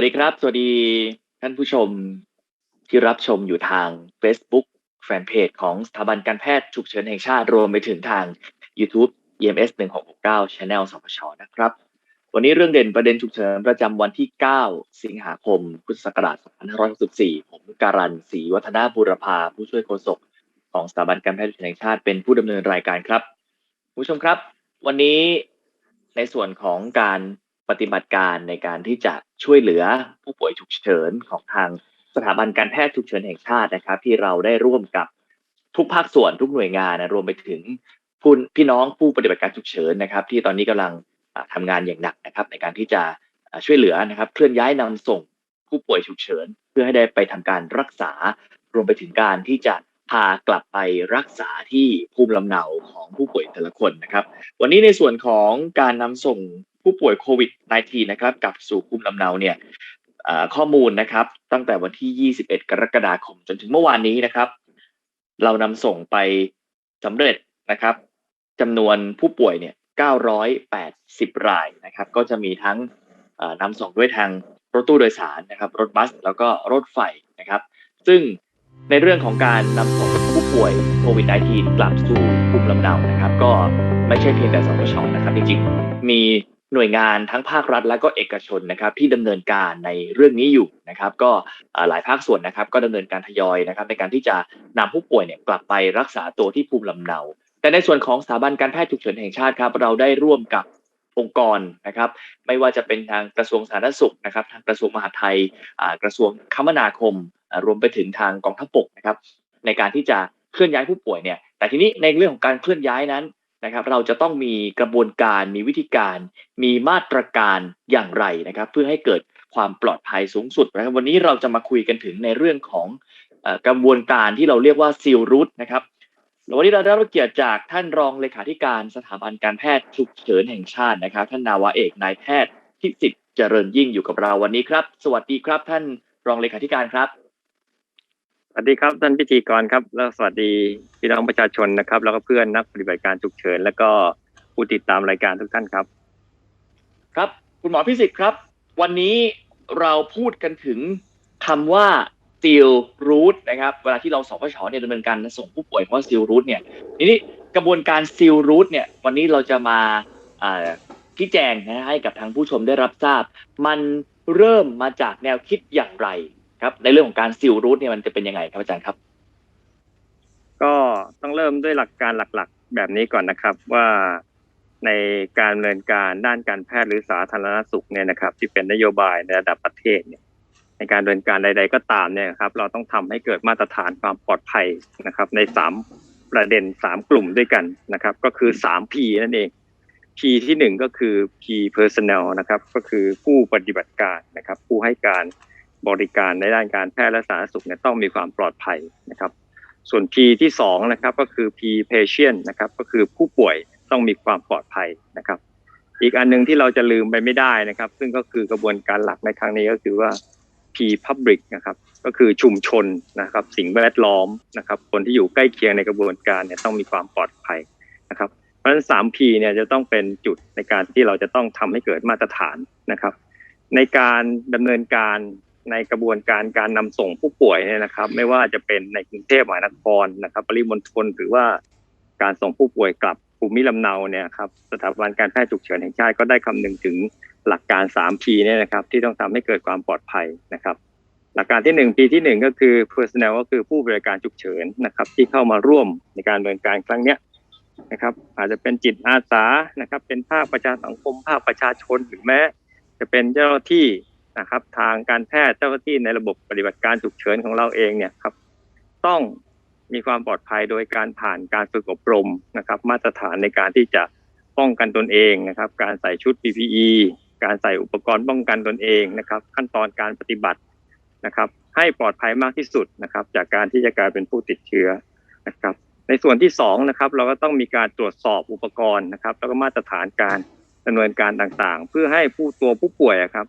วัสดีครับ สวัสดีท่านผู้ชมที่รับชมอยู่ทาง Facebook แฟนเพจของสถาบันการแพทย์ฉุกเฉินแห่งชาติรวมไปถึงทาง YouTube EMS 1669 Channel สพชนะครับ วันนี้เรื่องเด่นประเด็นฉุกเฉินประจำวันที่ 9 สิงหาคม พุทธศักราช2564 ผมการันศรีวัฒนาบุรพาผู้ช่วยโฆษกของสถาบันการแพทย์ฉุกเฉินแห่งชาติเป็นผู้ดำเนินรายการครับ ผู้ชมครับ วันนี้ในส่วนของการ ปฏิบัติการในการที่จะช่วยเหลือผู้ป่วยฉุกเฉินของทางสถาบันการแพทย์ฉุกเฉินแห่งชาตินะครับ ที่เราได้ร่วมกับทุกภาคส่วนทุกหน่วยงานนะรวมไปถึงผู้พี่น้องผู้ปฏิบัติการฉุกเฉินนะครับ ที่ตอนนี้กำลังทำงานอย่างหนักนะครับ ในการที่จะช่วยเหลือนะครับ เคลื่อนย้ายนำส่งผู้ป่วยฉุกเฉิน เพื่อให้ได้ไปทำการรักษา รวมไปถึงการที่จะพากลับไปรักษาที่ภูมิลำเนาของผู้ป่วยแต่ละคนนะครับ วันนี้ในส่วนของการนำส่ง ผู้ป่วยโควิด -19 นะครับกลับสู่ภูมิลำเนาเนี่ยข้อมูลนะครับ ตั้งแต่วันที่ 21 กรกฎาคมจนถึงเมื่อวานนี้นะครับ เรานำส่งไปสำเร็จนะครับจำนวนผู้ป่วยเนี่ย 980 รายนะครับ ก็จะมีทั้งนำส่งด้วยทางรถตู้โดยสารนะครับ รถบัสแล้วก็รถไฟนะครับ ซึ่งในเรื่องของการนำส่งผู้ป่วยโควิด -19 กลับสู่ภูมิลำเนานะครับ ก็ไม่ใช่เพียงแต่สพชนะครับ จริงๆ มี หน่วยงานทั้งภาครัฐและก็เอกชนนะครับที่ดำเนินการในเรื่องนี้อยู่นะครับ ก็หลายภาคส่วนนะครับ ก็ดำเนินการทยอยนะครับ ในการที่จะนำผู้ป่วยเนี่ยกลับไปรักษาตัวที่ภูมิลำเนา แต่ในส่วนของสถาบันการแพทย์ฉุกเฉินแห่งชาติครับเราได้ร่วมกับองค์กรนะครับ ไม่ว่าจะเป็นทางกระทรวงสาธารณสุขนะครับ ทางกระทรวงมหาดไทยกระทรวงคมนาคม รวมไปถึงทางกองทัพบกนะครับ ในการที่จะเคลื่อนย้ายผู้ป่วยเนี่ยแต่ทีนี้ในเรื่องของการเคลื่อนย้ายนั้น นะครับ เราจะต้องมีกระบวนการมีวิธีการ มีมาตรการอย่างไรนะครับ เพื่อให้เกิดความปลอดภัยสูงสุดนะครับ วันนี้เราจะมาคุยกันถึงในเรื่องของกระบวนการที่เราเรียกว่าซีลรูทนะครับวันนี้เราได้รับเกียรติจากท่านรองเลขาธิการสถาบันการแพทย์ฉุกเฉินแห่งชาตินะครับ ท่านนาวาเอกนายแพทย์ทิสิทธิ์เจริญยิ่งอยู่กับเราวันนี้ครับ สวัสดีครับท่านรองเลขาธิการครับ สวัสดีครับท่านพิธีกรครับ แล้วสวัสดีพี่น้องประชาชนนะครับ แล้วก็เพื่อนนักปฏิบัติการฉุกเฉิน แล้วก็ผู้ติดตามรายการทุกท่านครับ ครับ คุณหมอพิสิทธิ์ครับ วันนี้เราพูดกันถึงคำว่าซีลรูทนะครับ เวลาที่เราสพชเนี่ยดำเนินการส่งผู้ป่วยว่าซีลรูทเนี่ยทีนี้กระบวนการซีลรูทเนี่ย วันนี้เราจะมาชี้แจงนะให้กับทางผู้ชมได้รับทราบ มันเริ่มมาจากแนวคิดอย่างไร ครับ ในเรื่องของการซีลรูทเนี่ยมันจะเป็นยังไงครับอาจารย์ครับ ก็ต้องเริ่มด้วยหลักการหลักๆ แบบนี้ก่อนนะครับว่าในการดำเนินการด้านการแพทย์หรือสาธารณสุขเนี่ยนะครับ ที่เป็นนโยบายในระดับประเทศเนี่ย ในการดำเนินการใด ๆ ก็ตามเนี่ยครับ เราต้องทำให้เกิดมาตรฐานความปลอดภัยนะครับ ในสามประเด็นสามกลุ่มด้วยกันนะครับ ก็คือสาม P นั่นเอง P ที่หนึ่งก็คือ P personnel นะครับ ก็คือผู้ปฏิบัติการนะครับ ผู้ให้การ บริการในด้านการแพทย์และสาธารณสุขเนี่ยต้องมีความปลอดภัยนะครับ ส่วน P ที่สองนะครับก็คือ P patient นะครับก็คือผู้ป่วยต้องมีความปลอดภัยนะครับ อีกอันนึงที่เราจะลืมไปไม่ได้นะครับ ซึ่งก็คือกระบวนการหลักในครั้งนี้ก็คือว่า P public นะครับก็คือชุมชนนะครับ สิ่งแวดล้อมนะครับ คนที่อยู่ใกล้เคียงในกระบวนการเนี่ยต้องมีความปลอดภัยนะครับเพราะฉะนั้น 3P เนี่ยจะต้องเป็นจุดในการที่เราจะต้องทำให้เกิดมาตรฐานนะครับ ในการดำเนินการ ในกระบวนการการนำส่งผู้ป่วยเนี่ยนะครับ ไม่ว่าจะเป็นในกรุงเทพมหานครนะครับ ปริมณฑลหรือว่าการส่งผู้ป่วยกลับภูมิลำเนาเนี่ยครับสถาบันการแพทย์ฉุกเฉินแห่งชาติก็ได้คำนึงถึงหลักการ 3P เนี่ยนะครับ ที่ต้องทำให้เกิดความปลอดภัยนะครับ หลักการที่ 1 P ที่ 1 ก็คือ personnel ก็คือผู้บริการฉุกเฉินนะครับ ที่เข้ามาร่วมในการดำเนินการครั้งเนี้ยนะครับ อาจจะเป็นจิตอาสานะครับ เป็นภาคประชาสังคมภาคประชาชนหรือแม้ จะเป็นเจ้าหน้าที่ นะครับทางการแพทย์เจ้าหน้าที่ในระบบปฏิบัติการฉุกเฉินของเราเองเนี่ยครับ ต้องมีความปลอดภัยโดยการผ่านการฝึกอบรมนะครับ มาตรฐานในการที่จะป้องกันตนเองนะครับ การใส่ชุด PPE การใส่อุปกรณ์ป้องกันตนเองนะครับ ขั้นตอนการปฏิบัตินะครับ ให้ปลอดภัยมากที่สุดนะครับ จากการที่จะกลายเป็นผู้ติดเชื้อนะครับ ในส่วนที่สองนะครับเราก็ต้องมีการตรวจสอบอุปกรณ์นะครับ แล้วก็มาตรฐานการดำเนินการต่างๆ เพื่อให้ผู้ตัวผู้ป่วยครับ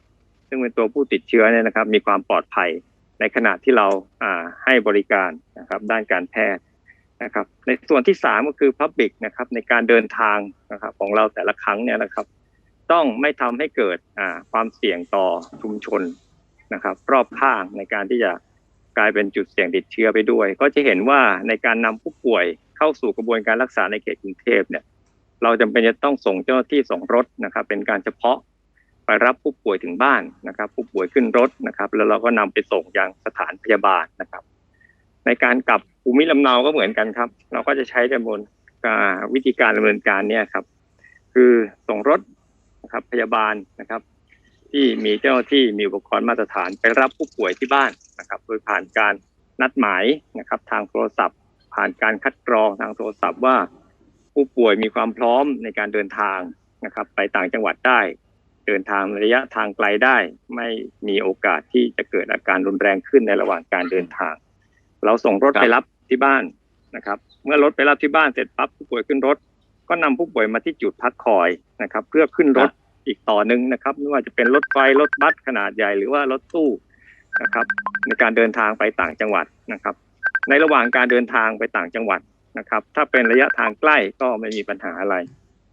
ซึ่งเป็นตัวผู้ติดเชื้อเนี่ยนะครับ มีความปลอดภัยในขณะที่เราให้บริการนะครับด้านการแพทย์นะครับ ในส่วนที่สามก็คือ Public นะครับในการเดินทางนะครับของเราแต่ละครั้งเนี่ยนะครับ ต้องไม่ทำให้เกิดความเสี่ยงต่อชุมชนนะครับ รอบข้างในการที่จะกลายเป็นจุดเสี่ยงติดเชื้อไปด้วย ก็จะเห็นว่าในการนำผู้ป่วยเข้าสู่กระบวนการรักษาในเขตกรุงเทพเนี่ย เราจำเป็นจะต้องส่งเจ้าหน้าที่ส่งรถนะครับ เป็นการเฉพาะ ไปรับผู้ป่วยถึงบ้านนะครับ ผู้ป่วยขึ้นรถนะครับ แล้วเราก็นำไปส่งยังสถานพยาบาลนะครับ ในการกลับภูมิลำเนาก็เหมือนกันครับ เราก็จะใช้ดำเนินการวิธีการดำเนินการเนี่ยครับ คือส่งรถนะครับพยาบาลนะครับ ที่มีเจ้าที่มีอุปกรณ์มาตรฐานไปรับผู้ป่วยที่บ้านนะครับ โดยผ่านการนัดหมายนะครับ ทางโทรศัพท์ ผ่านการคัดกรองทางโทรศัพท์ว่า ผู้ป่วยมีความพร้อมในการเดินทางนะครับ ไปต่างจังหวัดได้ ดินทางระยะทางไกลได้ ไม่มีโอกาสที่จะเกิดอาการรุนแรงขึ้นในระหว่างการเดินทาง เราส่งรถครับไปรับที่บ้านนะครับ เมื่อรถไปรับที่บ้านเสร็จปั๊บผู้ป่วยขึ้นรถ ก็นำผู้ป่วยมาที่จุดพักคอยนะครับ เพื่อขึ้นรถอีกต่อหนึ่งนะครับ ไม่ว่าจะเป็นรถไฟรถบัสขนาดใหญ่หรือว่ารถตู้นะครับ ในการเดินทางไปต่างจังหวัดนะครับ ในระหว่างการเดินทางไปต่างจังหวัดนะครับ ถ้าเป็นระยะทางใกล้ก็ไม่มีปัญหาอะไร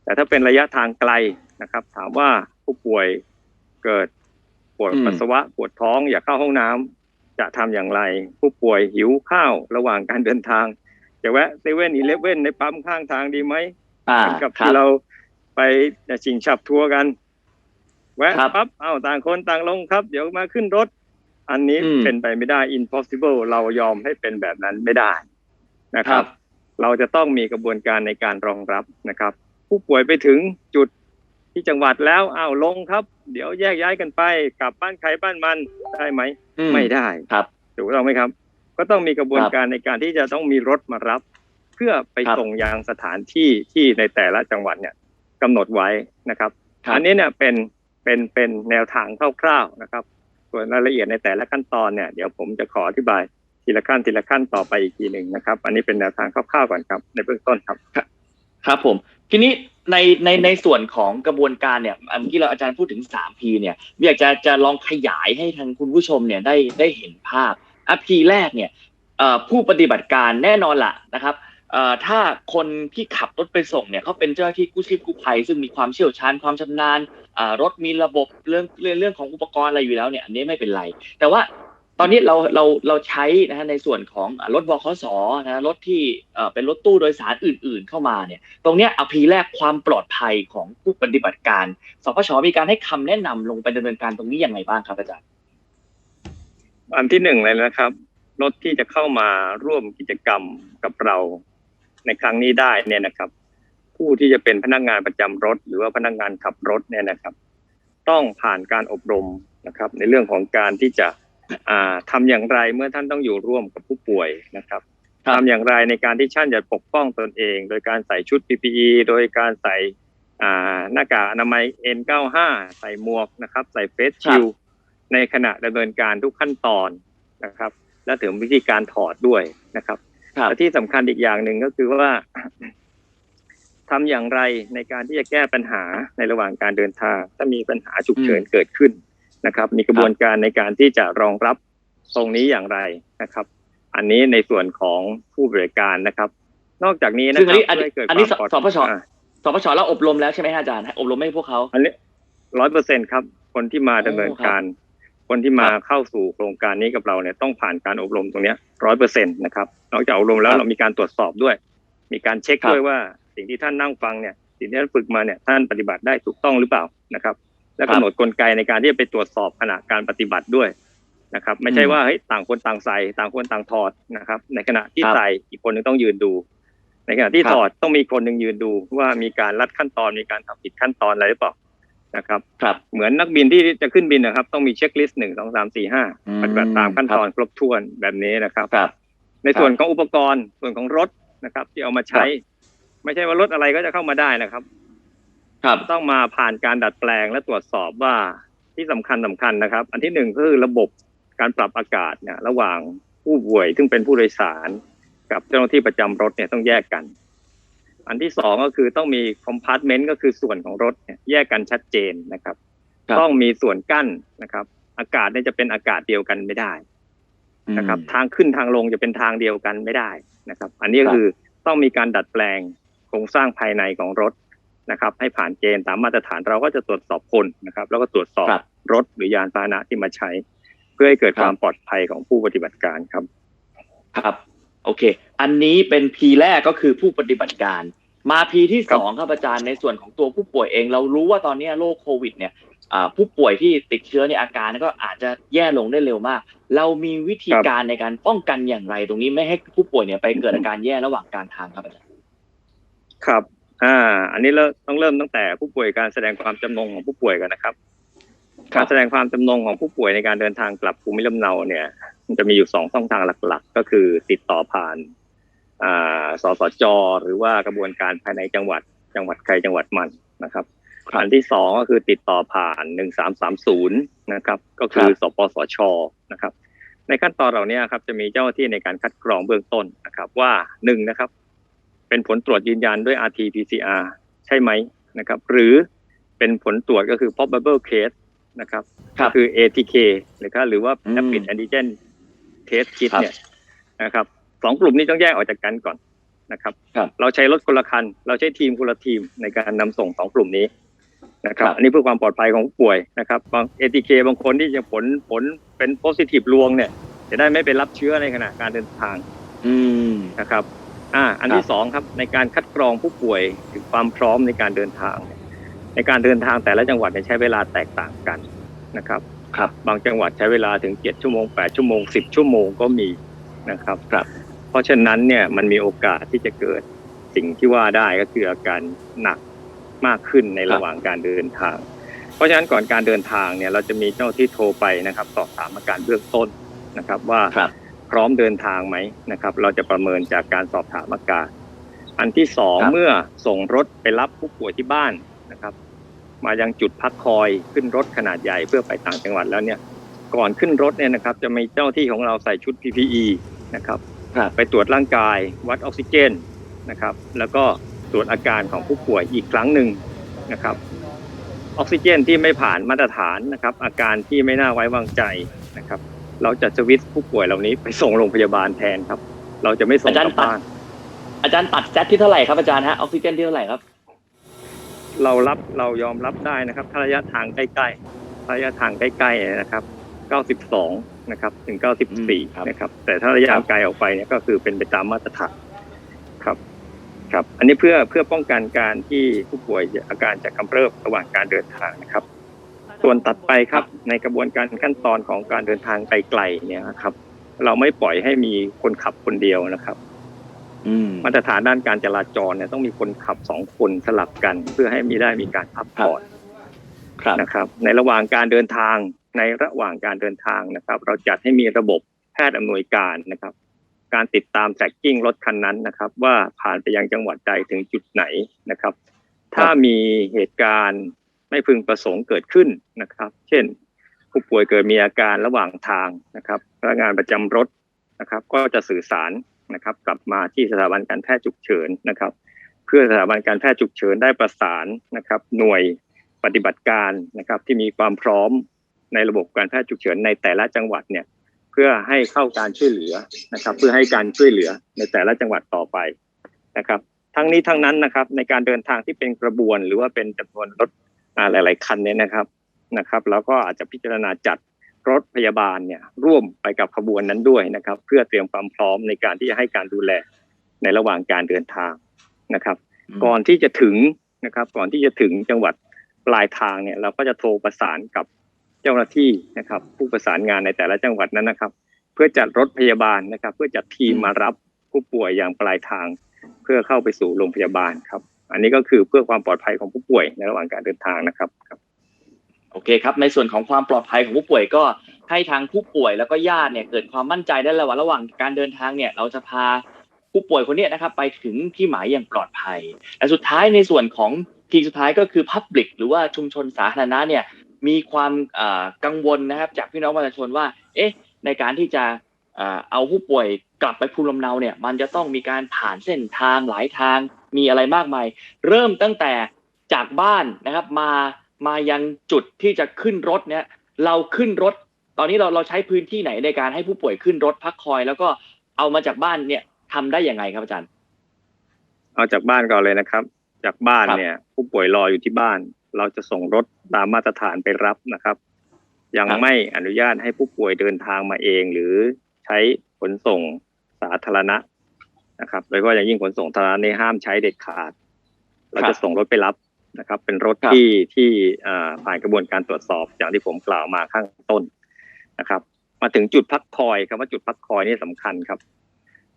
แต่ถ้าเป็นระยะทางไกลนะครับ ถามว่า ผู้ป่วยเกิดปวดอืมปัสสาวะปวดท้องอยากเข้าห้องน้ำจะทำอย่างไร ผู้ป่วยหิวข้าวระหว่างการเดินทาง จะแวะเซเว่นอีเลฟเว่นในปั๊มข้างทางดีไหมอ่าเหมือนกับครับที่เราไปชิงฉับทัวร์กัน แวะครับปั๊บเอ้าต่างคนต่างลงครับ เดี๋ยวมาขึ้นรถ อันนี้อืมเป็นไปไม่ได้ impossible เรายอมให้เป็นแบบนั้นไม่ได้นะคครัรับบเราจะต้องมีกระบวนการในการรองรับนะครับ ผู้ป่วยไปถึงจุด ที่จังหวัดแล้วอ้าวลงครับ เดี๋ยวแยกย้ายกันไปกลับบ้านใครบ้านมันได้ไหมอืไม่ได้ครับ ถูกต้องไหมครับ ก็ต้องมีกระบวนครับการในการที่จะต้องมีรถมารับ เพื่อไปครับ ส่งยังสถานที่ที่ในแต่ละจังหวัดเนี่ยกำหนดไว้นะครับ ครับ อันนี้เนี่ยเป็นเป็นเป็นแนวทางคร่าวๆนะครับ ส่วนรายละเอียดในแต่ละขั้นตอนเนี่ยเดี๋ยวผมจะขออธิบายทีละขั้นทีละขั้นต่อไปอีกทีหนึ่งนะครับ อันนี้เป็นแนวทางคร่าวๆก่อนครับในเบื้องต้นครับ ครับผม ทีนี้ ในในในส่วนของกระบวนการเนี่ยเมื่อกี้เราอาจารย์พูดถึง 3P เนี่ยอยากจะจะลองขยายให้ทางคุณผู้ชมเนี่ยได้ได้เห็นภาพอะ P แรกเนี่ยผู้ปฏิบัติการแน่นอนละนะครับถ้าคนที่ขับรถไปส่งเนี่ยเขาเป็นเจ้าหน้าที่กู้ชีพกู้ภัย ซึ่งมีความเชี่ยวชาญความชำนาญรถมีระบบเรื่องเรื่องเรื่องของอุปกรณ์อะไรอยู่แล้วเนี่ยอันนี้ไม่เป็นไร แต่ว่า ตอนนี้เราเราเราใช้นะฮะในส่วนของรถบขสนะรถที่เป็นรถตู้โดยสารอื่น ๆ เข้ามาเนี่ย ตรงนี้ยอพีแรกความปลอดภัยของผู้ปฏิบัติการสพชมีการให้คำแนะนำลงไปดำเนินการตรงนี้ยังไงบ้างครับอาจารย์อันที่หนึ่งเลยนะครับ รถที่จะเข้ามาร่วมกิจกรรมกับเราในครั้งนี้ได้เนี่ยนะครับ ผู้ที่จะเป็นพนักงานประจำรถ หรือว่าพนักงานขับรถเนี่ยนะครับ ต้องผ่านการอบรมนะครับ ในเรื่องของการที่จะ ทำอย่างไรเมื่อท่านต้องอยู่ร่วมกับผู้ป่วยนะครับครับทำอย่างไรในการที่ท่านจะปกป้องตนเอง โดยการใส่ชุด PPE โดยการใส่อ่าหน้ากากอนามัย N95 ใส่หมวกนะครับ ใส่เฟสชิลด์ในขณะดำเนินการทุกขั้นตอนนะครับ และถึงวิธีการถอดด้วยนะครับครับและที่สำคัญอีกอย่างหนึ่งก็คือว่าทำอย่างไรในการที่จะแก้ปัญหาในระหว่างการเดินทาง ถ้ามีปัญหาฉุกเฉินเกิดขึ้น นะครับ มีกระบวนการในการที่จะรองรับตรงนี้อย่างไรนะครับ อันนี้ในส่วนของผู้บริการนะครับ นอกจากนี้นะซึ่งคอันรับนี้อันนี้เพื่ให้เกิดอันนี้ความปลอดสพชอ่าสพชเราอบรมแล้วใช่ไหมฮะอาจารย์อบรมให้พวกเขาอันนี้ร้อยเปอร์เซ็นครับ คนที่มาดำเนินการ คนที่มาครับเข้าสู่โครงการนี้กับเราเนี่ยต้องผ่านการอบรมตรงเนี้ร้อยเปอร์เซ็นตนะครับนอกจากอบรมแล้วครับเรามีการตรวจสอบด้วย มีการเช็คครับด้วยว่าสิ่งที่ท่านนั่งฟังเนี่ยสิ่งที่ท่านฝึกมาเนี่ยท่านปฏิบัติได้ถูกต้องหรือเปล่านะครับ และครับกำหนดกลไกในการที่จะไปตรวจสอบขณะการปฏิบัติด้วยนะครับ ไม่ใช่อืมว่าเฮ้ยต่างคนต่างใส่ ต่างคนต่างถอดนะครับ ในขณะที่ครับใส่อีกคนหนึงต้องยืนดู ในขณะที่ครับถอดต้องมีคนหนึ่งยืนดู ว่ามีการลัดขั้นตอนมีการทำผิดขั้นตอนอะไรหรือเปล่านะครับครับ เหมือนนักบินที่จะขึ้นบินนะครับ ต้องมีเช็คลิสต์หนึ่งสองสามสี่ห้าอืมปฏิบัติตามขั้นตอนครบถ้วนแบบนี้นะครับครับ ในส่วนของอุปกรณ์ส่วนของรถนะครับ ที่เอามาใช้ ไม่ใช่ว่ารถอะไรก็จะเข้ามาได้นะครับ ครับต้องมาผ่านการดัดแปลงและตรวจสอบว่าที่สำคัญสำคัญนะครับ อันที่หนึ่งก็คือระบบการปรับอากาศเนี่ยระหว่างผู้ป่วยซึ่งเป็นผู้โดยสาร กับเจ้าหน้าที่ประจำรถเนี่ยต้องแยกกัน อันที่สองก็คือต้องมีคอมพาร์ตเมนต์ก็คือส่วนของรถเนี่ยแยกกันชัดเจนนะครับครับต้องมีส่วนกั้นนะครับ อากาศเนี่ยจะเป็นอากาศเดียวกันไม่ได้นะครับอืมทางขึ้นทางลงจะเป็นทางเดียวกันไม่ได้นะครับ อันนี้ครัก็บคือต้องมีการดัดแปลงโครงสร้างภายในของรถ นะครับ ให้ผ่านเกณฑ์ตามมาตรฐานเราก็จะตรวจสอบคนนะครับ แล้วก็ตรวจสอบครับรถหรือยานพาหนะที่มาใช้พื่อให้เกิดครับความปลอดภัยของผู้ปฏิบัติการครับ ครับ โอเค อันนี้เป็นพีแรกก็คือผู้ปฏิบัติการ มาพีที่สองครับอาจารย์ในส่วนของตัวผู้ป่วยเอง เรารู้ว่าตอนนี้โรคโควิด เนี่ยอ่าผู้ป่วยที่ติดเชื้อในยอาการก็อาจจะแย่ลงได้เร็วมาก เรามีวิธีครับการในการป้องกันอย่างไร ตรงนี้ไม่ให้ผู้ป่วยเนี่ยไปเกิดอาการแย่ระหว่างการทางครับอาจารย์ครับ อ่า อันนี้เราต้องเริ่มตั้งแต่ผู้ป่วยการแสดงความจำนงของผู้ป่วยกันนะครับการแสดงความจำนงของผู้ป่วยในการเดินทางกลับภูมิลำเนาเนี่ย มันจะมีอยู่สองช่องทางหลัก ๆ ก็คือติดต่อผ่านอ่าสสจหรือว่ากระบวนการภายในจังหวัด จังหวัดใครจังหวัดมันนะครับอันที่สองก็คือติดต่อผ่านหนึ่งสามสามศูนย์นะครับ ก็คือสปสชนะครับ ในขั้นตอนเหล่านี้ครับจะมีเจ้าหน้าที่ในการคัดกรองเบื้องต้นนะครับ ว่าหนึ่งนะครับ เป็นผลตรวจยืนยันด้วย RT-PCR ใช่ไหมนะครับ หรือเป็นผลตรวจก็คือ probable case นะครับครัก็บคือ ATK นะครับหรือว่าอืม rapid antigen test kit ครับเนี่ยนะครับสองกลุ่มนี้ต้องแยกออกจากกันก่อนนะครับครับเราใช้รถคนละคัน เราใช้ทีมคนละทีมในการนำส่งสองกลุ่มนี้นะครับครับ อันนี้เพื่อความปลอดภัยของผู้ป่วยนะครับบาง ATK บางคนที่จะผลผลเป็น positive ลวงเนี่ย จะได้ไม่ไปรับเชื้อในขณะการเดินทางอืมนะครับ อ่าอันครับที่สองครับในการคัดกรองผู้ป่วยถึงความพร้อมในการเดินทางเนี่ยในการเดินทางแต่ละจังหวัดเนี่ยใช้เวลาแตกต่างกันนะครับครับบางจังหวัดใช้เวลาถึง7ชั่วโมง8ชั่วโมง10ชั่วโมงก็มีนะครับครับ เพราะฉะนั้นเนี่ยมันมีโอกาสที่จะเกิดสิ่งที่ว่าได้ก็คืออาการหนักมากขึ้นในระหว่างการเดินทาง เพราะฉะนั้นก่อนการเดินทางเนี่ยเราจะมีเจ้าที่โทรไปนะครับสอบถามอาการเบื้องต้นนะครับว่าครับ พร้อมเดินทางไหมนะครับ เราจะประเมินจากการสอบถามอาการ อันที่สองครับเมื่อส่งรถไปรับผู้ป่วยที่บ้านนะครับ มายังจุดพักคอยขึ้นรถขนาดใหญ่เพื่อไปต่างจังหวัดแล้วเนี่ย ก่อนขึ้นรถเนี่ยนะครับ จะมีเจ้าที่ของเราใส่ชุด PPE นะครับครับไปตรวจร่างกายวัดออกซิเจนนะครับ แล้วก็ตรวจอาการของผู้ป่วยอีกครั้งหนึ่งนะครับ ออกซิเจนที่ไม่ผ่านมาตรฐานนะครับ อาการที่ไม่น่าไว้วางใจนะครับ เราจะสวิตช์ผู้ป่วยเหล่านี้ไปส่งโรงพยาบาลแทนครับ เราจะไม่ส่งอาจารกย์ลับบ้านอาจารย์ตัดแซดที่เท่าไหร่ครับอาจารย์ฮะออกซิเจนที่เท่าไหร่ครับ เรารับเรายอมรับได้นะครับถ้าระยะทางใกล้ๆระยะทางใกล้ๆนะครับ 92 นะครับ ถึงอืมครับ94 นะครับ แต่ถ้าระยะครับไกลออกไปเนี่ยก็คือเป็นไปตามมาตรฐานครับ ครับ อันนี้เพื่อเพื่อป้องกันการที่ผู้ป่วยอาการจะกำเริบระหว่างการเดินทางนะครับ ส่วนตัดไปครับในกระบวนการขั้นตอนของการเดินทางไกลๆเนี่ยนะครับ เราไม่ปล่อยให้มีคนขับคนเดียวนะครับอืมมาตรฐานด้านการจราจรเนี่ยต้องมีคนขับสองคนสลับกัน เพื่อให้มีได้มีการพักผ่อนครับนะครับ ในระหว่างการเดินทางในระหว่างการเดินทางนะครับ เราจัดให้มีระบบแพทย์อำนวยการนะครับ การติดตามแท็กกิ้งรถคันนั้นนะครับ ว่าผ่านไปยังจังหวัดใดถึงจุดไหนนะครับ ถ้ามีเหตุการณ์ ไม่พึงประสงค์เกิดขึ้นนะครับ เช่น ผู้ป่วยเกิดมีอาการระหว่างทางนะครับพนักงานประจำรถนะครับ ก็จะสื่อสารนะครับ กลับมาที่สถาบันการแพทย์ฉุกเฉินนะครับ เพื่อสถาบันการแพทย์ฉุกเฉินได้ประสานนะครับ หน่วยปฏิบัติการนะครับ ที่มีความพร้อมในระบบการแพทย์ฉุกเฉินในแต่ละจังหวัดเนี่ยเพื่อให้เข้าการช่วยเหลือนะครับ เพื่อให้การช่วยเหลือในแต่ละจังหวัดต่อไปนะครับ ทั้งนี้ทั้งนั้นนะครับ ในการเดินทางที่เป็นกระบวน หรือว่าเป็นจำนวนรถ หลาย ๆ คันเนี่ยนะครับนะครับ แล้วก็อาจจะพิจารณาจัดรถพยาบาลเนี่ยร่วมไปกับขบวนนั้นด้วยนะครับ เพื่อเตรียมความพร้อมในการที่จะให้การดูแลในระหว่างการเดินทางนะครับ ก่อนที่จะถึงนะครับ ก่อนที่จะถึงจังหวัดปลายทางเนี่ยเราก็จะโทรประสานกับเจ้าหน้าที่นะครับ ผู้ประสานงานในแต่ละจังหวัดนั้นนะครับ เพื่อจัดรถพยาบาลนะครับ เพื่อจัดทีมมารับผู้ป่วยอย่างปลายทาง เพื่อเข้าไปสู่โรงพยาบาลครับ อันนี้ก็คือเพื่อความปลอดภัยของผู้ป่วยในระหว่างการเดินทางนะครับครับโอเคครับ ในส่วนของความปลอดภัยของผู้ป่วยก็ให้ทางผู้ป่วยแล้วก็ญาติเนี่ยเกิดความมั่นใจได้แล้วว่าระหว่างการเดินทางเนี่ยเราจะพาผู้ป่วยคนนี้นะครับ ไปถึงที่หมายอย่างปลอดภัยและสุดท้ายในส่วนของทีสุดท้ายก็คือ Public หรือว่าชุมชนสาธารณะเนี่ยมีความกังวลนะครับ จากพี่น้องประชาชนว่า เอ๊ะ ในการที่จะ เอ่อเอาผู้ป่วยกลับไปภูมิลำเนาเนี่ย มันจะต้องมีการผ่านเส้นทางหลายทางมีอะไรมากมาย เริ่มตั้งแต่จากบ้านนะครับ มามายังจุดที่จะขึ้นรถเนี่ย เราขึ้นรถ ตอนนี้เราเราใช้พื้นที่ไหนในการให้ผู้ป่วยขึ้นรถพักคอย แล้วก็เอามาจากบ้านเนี่ยทำได้ยังไงครับอาจารย์ เอาจากบ้านก่อนเลยนะครับ จากบ้านครับเนี่ย ผู้ป่วยรออยู่ที่บ้าน เราจะส่งรถตามมาตรฐานไปรับนะครับ ยังครับไม่อนุญาตให้ผู้ป่วยเดินทางมาเองหรือ ใช้ขนส่งสาธารณะนะครับโดยเฉพาะอย่างยิ่งขนส่งสาธารณะนี่ห้ามใช้เด็ดขาด เราจะส่งรถไปรับนะครับ เป็นรถครับที่ที่เอ่อผ่านกระบวนการตรวจสอบอย่างที่ผมกล่าวมาข้างต้นนะครับ มาถึงจุดพักคอยคำว่าจุดพักคอยนี่สำคัญครับ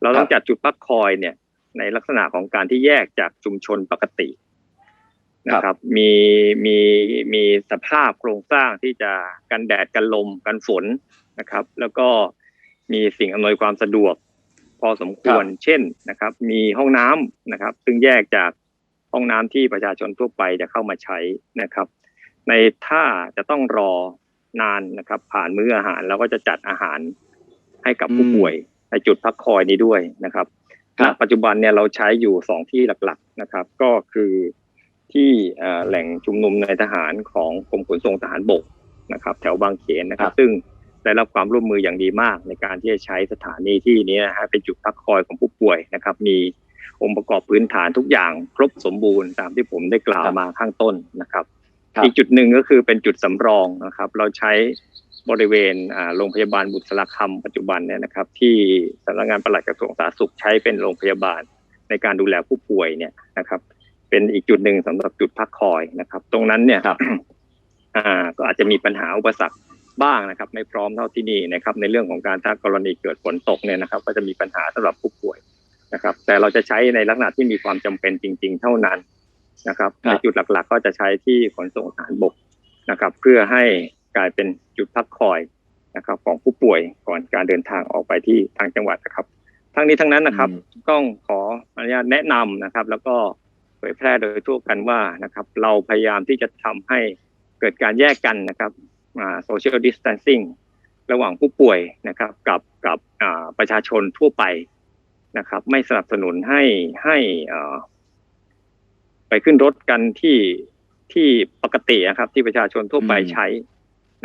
เราต้องจัดจุดพักคอยเนี่ย ในลักษณะของการที่แยกจากชุมชนปกตินะครับมีมีมีสภาพโครงสร้างที่จะกันแดดกันลมกันฝนนะครับ แล้วก็ มีสิ่งอำนวยความสะดวก พอสมควร เช่นนะครับ มีห้องน้ำนะครับ ซึ่งแยกจากห้องน้ำที่ประชาชนทั่วไปจะเข้ามาใช้นะครับ ในถ้าจะต้องรอนานนะครับ ผ่านมื้ออาหารเราก็จะจัดอาหารให้กับผู้อืมป่วย ในจุดพักคอยนี้ด้วยนะครับครับณปัจจุบันเนี่ยเราใช้อยู่สองที่หลักๆนะครับ ก็คือที่เอ่อแหล่งชุมนุมในทหารของกรมขนส่งทหารบกนะครับ แถวบางเขนนะครับ ซึ่ง ได้รับความร่วมมืออย่างดีมาก ในการที่จะใช้สถานีที่นี้นะฮะเป็นจุดพักคอยของผู้ป่วยนะครับ มีองค์ประกอบพื้นฐานทุกอย่างครบสมบูรณ์ตามที่ผมได้กล่าวครับมาข้างต้นนะครับครับ อีกจุดหนึ่งก็คือเป็นจุดสำรองนะครับ เราใช้บริเวณอ่าโรงพยาบาลบุษราคำปัจจุบันเนี่ยนะครับ ที่สำนักงานปลัดกระทรวงสาธารณสุขใช้เป็นโรงพยาบาลในการดูแลผู้ป่วยเนี่ยนะครับ เป็นอีกจุดหนึ่งสำหรับจุดพักคอยนะครับ ตรงนั้นเนี่ยครับอ่าก็อาจจะมีปัญหาอุปสรรค บ้างนะครับ ไม่พร้อมเท่าที่นี่นะครับ ในเรื่องของการถ้ากรณีเกิดฝนตกเนี่ยนะครับ ก็จะมีปัญหาสำหรับผู้ป่วยนะครับ แต่เราจะใช้ในลักษณะที่มีความจำเป็นจริง ๆ เท่านั้นนะครับครับในจุดหลักๆ ก็จะใช้ที่ขนส่งทหารบกนะครับ เพื่อให้กลายเป็นจุดพักคอยนะครับ ของผู้ป่วยก่อนการเดินทางออกไปที่ทางจังหวัดนะครับ ทั้งนี้ทั้งนั้นนะครับอืมต้องขออนุญาตแนะนำนะครับ แล้วก็เผยแพร่โดยทั่วกันว่านะครับ เราพยายามที่จะทำให้เกิดการแยกกันนะครับ โซเชียลดิส a ทนซิ่งระหว่างผู้ป่วยนะครับกับกับอ่าประชาชนทั่วไปนะครับ ไม่สนับสนุนให้ให้อ่าไปขึ้นรถกันที่ที่ปกตินะครับ ที่ประชาชนทั่วไปอืมใช้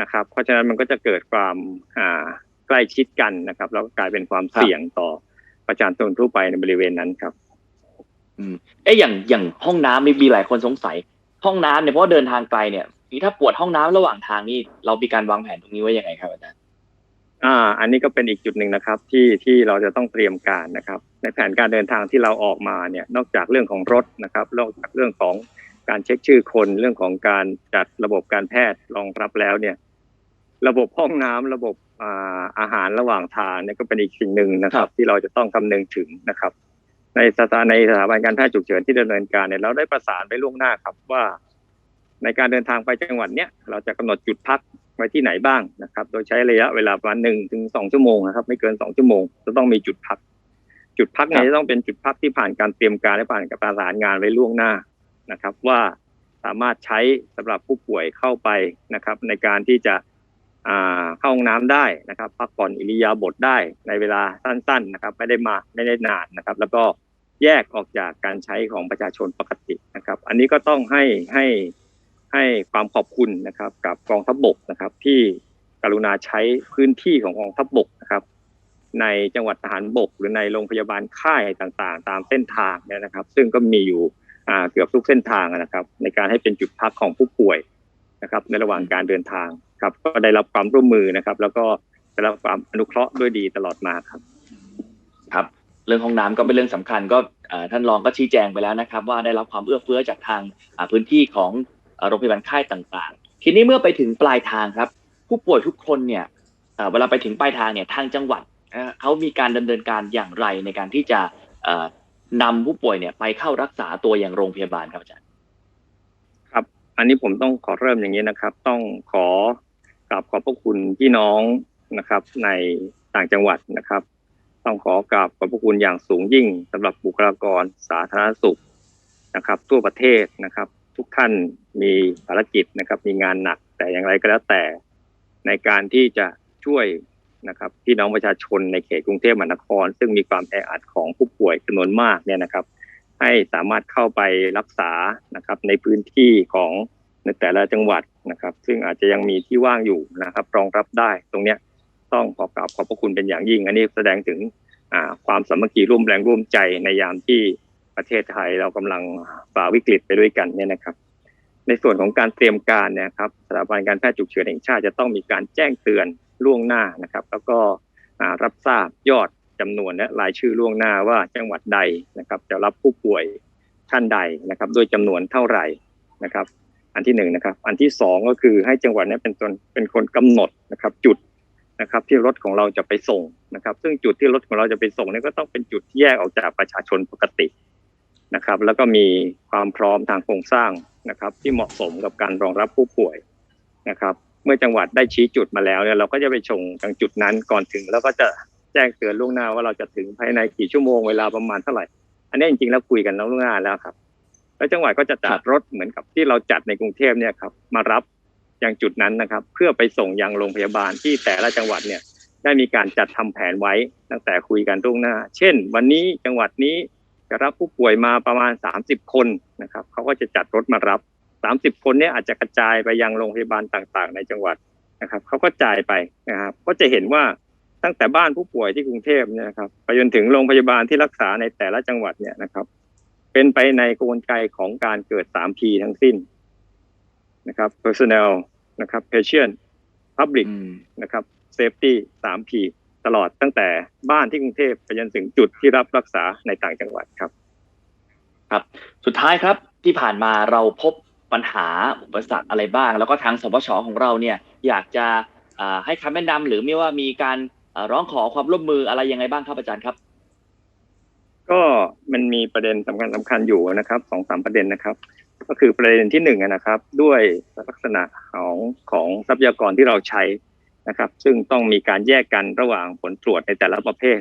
นะครับ เพราะฉะนั้นมันก็จะเกิดความอ่าใกล้ชิดกันนะครับ แล้วก็กลายเป็นความเสี่ยงต่อประชาชนทั่วไปในบริเวณนั้นครับ อืมเอ๊ะอย่างอย่างห้องน้ำมีมีหลายคนสงสัย ห้องน้ำเนี่ยเพราะว่าเดินทางไกลเนี่ย นี่ถ้าปวดห้องน้ำระหว่างทางนี่เรามีการวางแผนตรงนี้ไว้ยังไงครับอาจารย์อ่า อันนี้ก็เป็นอีกจุดหนึ่งนะครับ ที่ที่เราจะต้องเตรียมการนะครับ ในแผนการเดินทางที่เราออกมาเนี่ย นอกจากเรื่องของรถนะครับนอกจากเรื่องของการเช็คชื่อคนเรื่องของการจัดระบบการแพทย์รองรับแล้วเนี่ย ระบบห้องน้ำระบบอ่าอาหารระหว่างทางเนี่ยก็เป็นอีกสิ่งหนึ่งนะครับ ที่เราจะต้องคำนึงถึงนะครับ ในสถานในสถาบันการแพทย์ฉุกเฉินที่ดำเนินการเนี่ยเราได้ประสานไปล่วงหน้าครับว่า ในการเดินทางไปจังหวัดเนี้ยเราจะกำหนดจุดพักไว้ที่ไหนบ้างนะครับ โดยใช้ระยะเวลาประมาณหนึ่งถึงสองชั่วโมงนะครับ ไม่เกินสองชั่วโมงจะต้องมีจุดพัก จุดพักครัเนี่ยบจะต้องเป็นจุดพักที่ผ่านการเตรียมการและผ่านการประสานงานไว้ล่วงหน้านะครับ ว่าสามารถใช้สำหรับผู้ป่วยเข้าไปนะครับ ในการที่จะอ่าเข้าห้องน้ำได้นะครับ พักผ่อนอิริยาบถได้ในเวลาสั้น ๆ นะครับ ไม่ได้มาไม่ได้นานนะครับ แล้วก็แยกออกจากการใช้ของประชาชนปกตินะครับ อันนี้ก็ต้องให้ให้ ให้ความขอบคุณนะครับ กับกองทัพบกนะครับ ที่กรุณาใช้พื้นที่ของกองทัพบกนะครับ ในจังหวัดทหารบก หรือในโรงพยาบาลค่ายต่างๆ ตามเส้นทางเนี่ยนะครับ ซึ่งก็มีอยู่เกือบทุกเส้นทางนะครับ ในการให้เป็นจุดพักของผู้ป่วยนะครับ ในระหว่างการเดินทางครับ ก็ได้รับความร่วมมือนะครับ แล้วก็ได้รับความอนุเคราะห์ด้วยดีตลอดมาครับ ครับเรื่องห้องน้ำก็เป็นเรื่องสำคัญก็ท่านรองก็ชี้แจงไปแล้วนะครับ ว่าได้รับความเอื้อเฟื้อจากทางพื้นที่ของ โรงพยาบาลค่ายต่างๆ ทีนี้เมื่อไปถึงปลายทางครับ ผู้ป่วยทุกคนเนี่ยเวลาไปถึงปลายทางเนี่ยทางจังหวัดเขามีการดำเนินการอย่างไรในการที่จะเอ่อนำผู้ป่วยเนี่ยไปเข้ารักษาตัวอย่างโรงพยาบาลครับอาจารย์ครับ อันนี้ผมต้องขอเริ่มอย่างนี้นะครับ ต้องขอกราบขอบพระคุณพี่น้องนะครับ ในต่างจังหวัดนะครับ ต้องขอกราบขอบพระคุณอย่างสูงยิ่งสำหรับบุคลากรสาธารณสุขนะครับ ทั่วประเทศนะครับ ทุกท่านมีภารกิจนะครับ มีงานหนักแต่อย่างไรก็แล้วแต่ในการที่จะช่วยนะครับพี่น้องประชาชนในเขตกรุงเทพมหานคร ซึ่งมีความแออัดของผู้ป่วยจำนวนมากเนี่ยนะครับ ให้สามารถเข้าไปรักษานะครับในพื้นที่ของในแต่ละจังหวัดนะครับ ซึ่งอาจจะยังมีที่ว่างอยู่นะครับ รองรับได้ตรงเนี้ยต้องขอกราบขอบพระคุณเป็นอย่างยิ่ง อันนี้แสดงถึงความสามัคคีร่วมแรงร่วมใจในยามที่ ประเทศไทยเรากำลังฝ่าวิกฤตไปด้วยกันเนี่ยนะครับ ในส่วนของการเตรียมการเนี่ยครับสถาบันการแพทย์ฉุกเฉินแห่งชาติจะต้องมีการแจ้งเตือนล่วงหน้านะครับ แล้วก็รับทราบยอดจำนวนและรายชื่อล่วงหน้าว่าจังหวัดใดนะครับ จะรับผู้ป่วยท่านใดนะครับด้วยจำนวนเท่าไหร่นะครับ อันที่หนึ่งนะครับ อันที่สองก็คือให้จังหวัดนี้เป็นตนเป็นคนกำหนดนะครับ จุดนะครับ ที่รถของเราจะไปส่งนะครับ ซึ่งจุดที่รถของเราจะไปส่งนี่ก็ต้องเป็นจุดที่แยกออกจากประชาชนปกติ นะครับ แล้วก็มีความพร้อมทางโครงสร้างนะครับ ที่เหมาะสมกับการรองรับผู้ป่วยนะครับ เมื่อจังหวัดได้ชี้จุดมาแล้วเนี่ยเราก็จะไปชงทางจุดนั้นก่อนถึง แล้วก็จะแจ้งเตือนล่วงหน้าว่าเราจะถึงภายในกี่ชั่วโมงเวลาประมาณเท่าไหร่ อันนี้จริงๆแล้วคุยกันล่วงหน้าแล้วครับ แล้วจังหวัดก็จะจัดรถเหมือนกับที่เราจัดในกรุงเทพเนี่ยครับมารับยังจุดนั้นนะครับ เพื่อไปส่งยังโรงพยาบาลที่แต่ละจังหวัดเนี่ยได้มีการจัดทำแผนไว้ตั้งแต่คุยกันล่วงหน้า เช่น วันนี้จังหวัดนี้ จะรับผู้ป่วยมาประมาณ 30 คนนะครับเขาก็จะจัดรถมารับ 30 คนเนี่ยอาจจะกระจายไปยังโรงพยาบาลต่างๆ ในจังหวัดนะครับเขาก็จ่ายไปนะครับก็จะเห็นว่าตั้งแต่บ้านผู้ป่วยที่กรุงเทพเนี่ยครับไปจนถึงโรงพยาบาลที่รักษาในแต่ละจังหวัดเนี่ยนะครับ เป็นไปในกระบวนการของการเกิด 3P ทั้งสิ้นนะครับ personnel นะครับ patient public นะครับ safety 3P ตลอดตั้งแต่บ้านที่กรุงเทพไปจนถึงจุดที่รับรักษาในต่างจังหวัดครับ ครับ สุดท้ายครับที่ผ่านมาเราพบปัญหาอุปสรรคอะไรบ้าง แล้วก็ทางสปชของเราเนี่ยอยากจะให้คำแนะนำหรือไม่ว่ามีการร้องขอความร่วมมืออะไรยังไงบ้างครับอาจารย์ครับ ก็มันมีประเด็นสำคัญสำคัญอยู่นะครับสองสามประเด็นนะครับ ก็คือประเด็นที่หนึ่งนะครับ ด้วยลักษณะของของทรัพยากรที่เราใช้ นะครับ ซึ่งต้องมีการแยกกันระหว่างผลตรวจในแต่ละประเภท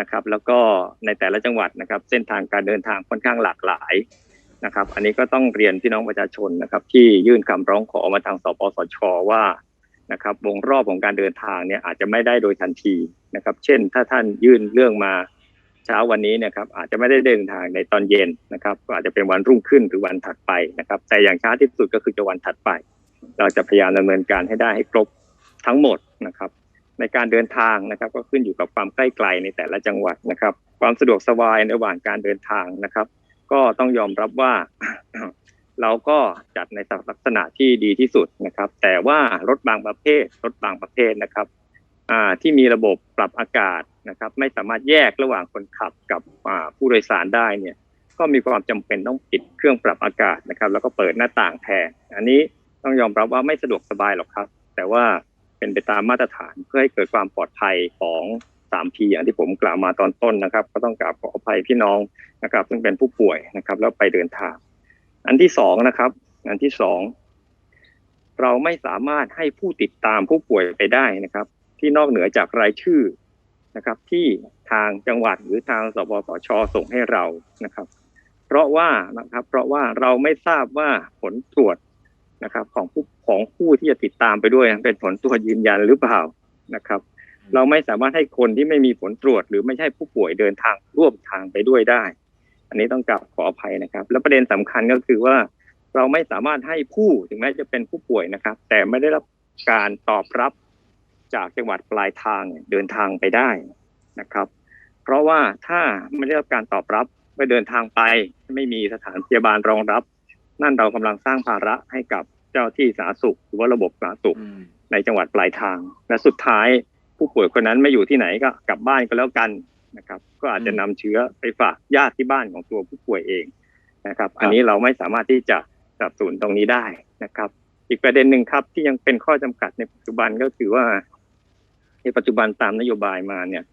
นะครับ แล้วก็ในแต่ละจังหวัดนะครับ เส้นทางการเดินทางค่อนข้างหลากหลายนะครับ อันนี้ก็ต้องเรียนพี่น้องประชาชนนะครับ ที่ยื่นคำร้องขอมาทางสปสช ว่านะครับ วงรอบของการเดินทางเนี่ยอาจจะไม่ได้โดยทันทีนะครับ เช่น ถ้าท่านยื่นเรื่องมาเช้าวันนี้นะครับอาจจะไม่ได้เดินทางในตอนเย็นนะครับก็อาจจะเป็นวันรุ่งขึ้นหรือวันถัดไปนะครับ แต่อย่างช้าที่สุดก็คือจะวันถัดไป เราจะพยายามดำเนินการให้ได้ให้ครบ ทั้งหมดนะครับ ในการเดินทางนะครับ ก็ขึ้นอยู่กับความใกล้ไกลในแต่ละจังหวัดนะครับ ความสะดวกสบายในระหว่างการเดินทางนะครับ ก็ต้องยอมรับว่า เราก็จัดในลักษณะที่ดีที่สุดนะครับ แต่ว่ารถบางประเภทรถบางประเภทนะครับที่มีระบบปรับอากาศนะครับ ไม่สามารถแยกระหว่างคนขับกับผู้โดยสารได้เนี่ยก็มีความจำเป็นต้องปิดเครื่องปรับอากาศนะครับ แล้วก็เปิดหน้าต่างแทนอันนี้ต้องยอมรับว่าไม่สะดวกสบายหรอกครับ แต่ว่า เป็นไปตามมาตรฐานเพื่อให้เกิดความปลอดภัยของ 3P อย่างที่ผมกล่าวมาตอนต้นนะครับ ก็ต้องกราบขออภัยพี่น้องนะครับ ซึ่งเป็นผู้ป่วยนะครับ แล้วไปเดินทาง อันที่สองนะครับ อันที่สองเราไม่สามารถให้ผู้ติดตามผู้ป่วยไปได้นะครับ ที่นอกเหนือจากรายชื่อนะครับ ที่ทางจังหวัดหรือทางสปสชส่งให้เรานะครับ เพราะว่านะครับ เพราะว่าเราไม่ทราบว่าผลตรวจ นะครับของผู้ของผู้ที่จะติดตามไปด้วยเป็นผลตรวจยืนยันหรือเปล่านะครับ เราไม่สามารถให้คนที่ไม่มีผลตรวจ หรือไม่ใช่ผู้ป่วยเดินทางร่วมทางไปด้วยได้ อันนี้ต้องกลับขออภัยนะครับ แล้วประเด็นสำคัญก็คือว่า เราไม่สามารถให้ผู้ถึงแม้จะเป็นผู้ป่วยนะครับ แต่ไม่ได้รับการตอบรับจากจังหวัดปลายทางเดินทางไปได้นะครับ เพราะว่าถ้าไม่ได้รับการตอบรับไปเดินทางไป ไม่มีสถานพยาบาลรองรับ นั่นเรากำลังสร้างภาระให้กับเจ้าที่สาธารณสุข หรือว่าระบบสาธารณสุขในจังหวัดปลายทาง และสุดท้ายผู้ป่วยคนนั้นไม่อยู่ที่ไหนก็กลับบ้านก็แล้วกันนะครับ ก็อาจจะนำเชื้อไปฝากญาติที่บ้านของตัวผู้ป่วยเองนะครับ อันนี้เราไม่สามารถที่จะสนับสนุนตรงนี้ได้นะครับ อีกประเด็นหนึ่งครับที่ยังเป็นข้อจำกัดในปัจจุบันก็คือว่า ในปัจจุบันตามนโยบายมาเนี่ย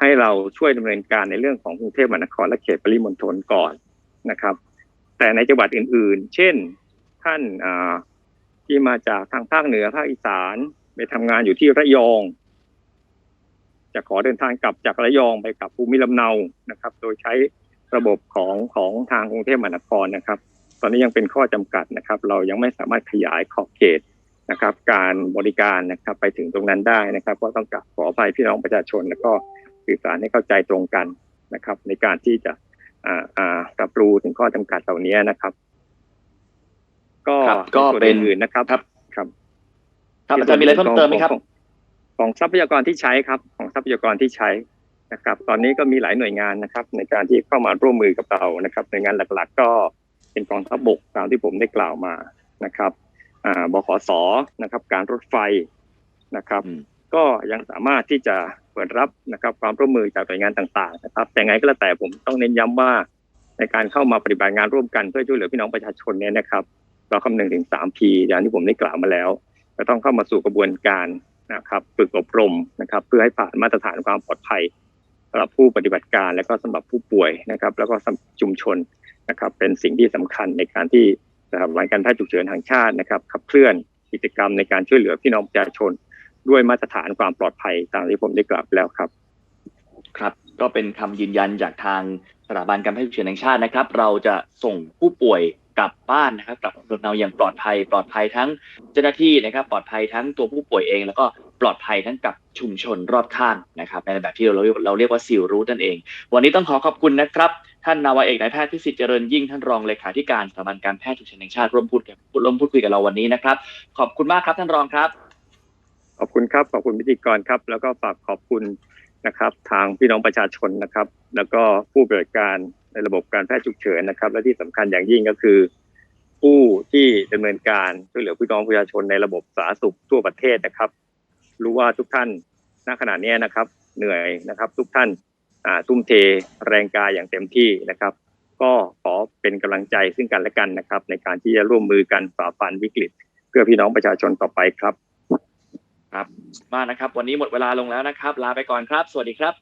ให้เราช่วยดำเนินการในเรื่องของกรุงเทพมหานครและเขตปริมณฑลก่อนนะครับ แต่ในจังหวัดอื่น ๆ เช่นท่านที่มาจากทางภาคเหนือภาคอีสานไปทำงานอยู่ที่ระยอง จะขอเดินทางกลับจากระยองไปกับภูมิลำเนานะครับ โดยใช้ระบบของของทางกรุงเทพมหานครนะครับ ตอนนี้ยังเป็นข้อจำกัดนะครับ เรายังไม่สามารถขยายขอบเขตนะครับ การบริการนะครับไปถึงตรงนั้นได้นะครับ ก็ต้องกลับขออภัยพี่น้องประชาชน แล้วก็สื่อสารให้เข้าใจตรงกันนะครับ ในการที่จะ รับรู้ถึงข้อจำกัดเหล่านี้นะครับ ก็ก็เป็นอื่นนะครับครับ ครับครับอาจารย์มีอะไรเพิ่มเติมไหมครับ ของทรัพยากรที่ใช้ครับ ของทรัพยากรที่ใช้นะครับ ตอนนี้ก็มีหลายหน่วยงานนะครับ ในการที่เข้ามาร่วมมือกับเรานะครับหน่วยงานหลัก ๆ ก็เป็นกองทัพบกตามที่ผมได้กล่าวมานะครับอ่าบขสนะครับ การรถไฟนะครับอืม ก็ยังสามารถที่จะเปิดรับนะครับความร่วมมือจากหน่วยงานต่างๆนะครับ แต่ไงก็แล้วแต่ผมต้องเน้นย้ำว่าในการเข้ามาปฏิบัติงานร่วมกันเพื่อช่วยเหลือพี่น้องประชาชนเนี่ยนะครับ เราคำนึงถึง 3P อย่างที่ผมได้กล่าวมาแล้วจะต้องเข้ามาสู่กระบวนการนะครับฝึกอบรมนะครับ เพื่อให้ผ่านมาตรฐานความปลอดภัยสำหรับผู้ปฏิบัติการและก็สำหรับผู้ป่วยนะครับ แล้วก็สำหรับชุมชนนะครับ เป็นสิ่งที่สำคัญในการที่สถาบันการแพทย์ฉุกเฉินแห่งชาตินะครับขับเคลื่อนกิจกรรมในการช่วยเหลือพี่น้องประชาชน ด้วยมาตรฐานความปลอดภัยตามที่ผมได้กล่าวไปแล้วครับ ครับ ก็เป็นคำยืนยันจากทางสถาบันการแพทย์ฉุกเฉินแห่งชาตินะครับ เราจะส่งผู้ป่วยกลับบ้านนะครับกลับภูมิลำเนาอย่างปลอดภัย ปลอดภัยทั้งเจ้าหน้าที่นะครับ ปลอดภัยทั้งตัวผู้ป่วยเอง แล้วก็ปลอดภัยทั้งกับชุมชนรอบข้างนะครับ ในแบบที่เราเราเรียกว่าซีลรูทนั่นเอง วันนี้ต้องขอขอบคุณนะครับ ท่านนาวาเอกนายแพทย์พิสิทธิ์เจริญยิ่งท่านรองเลขาธิการสถาบันการแพทย์ฉุกเฉินแห่งชาติร่วมพูดกับร่วมพูดคุยกับเราวันนี้นะครับ ขอบคุณมากครับท่านรองครับ ขอบคุณครับขอบคุณพิธีกรครับ แล้วก็ฝากขอบคุณนะครับ ทางพี่น้องประชาชนนะครับ แล้วก็ผู้บริการในระบบการแพทย์ฉุกเฉินนะครับ และที่สำคัญอย่างยิ่งก็คือ ผู้ที่ดำเนินการช่วยเหลือพี่น้องประชาชนในระบบสาธารณสุขทั่วประเทศนะครับ รู้ว่าทุกท่านณขณะนี้นะครับ เหนื่อยนะครับ ทุกท่านทุ่มเทแรงกายอย่างเต็มที่นะครับ ก็ขอเป็นกำลังใจซึ่งกันและกันนะครับ ในการที่จะร่วมมือกันฝ่าฟันวิกฤต เพื่อพี่น้องประชาชนต่อไปครับ ครับมากนะครับ วันนี้หมดเวลาลงแล้วนะครับ ลาไปก่อนครับ สวัสดีครับ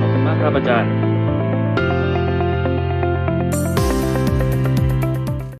ขอบคุณมากครับอาจารย์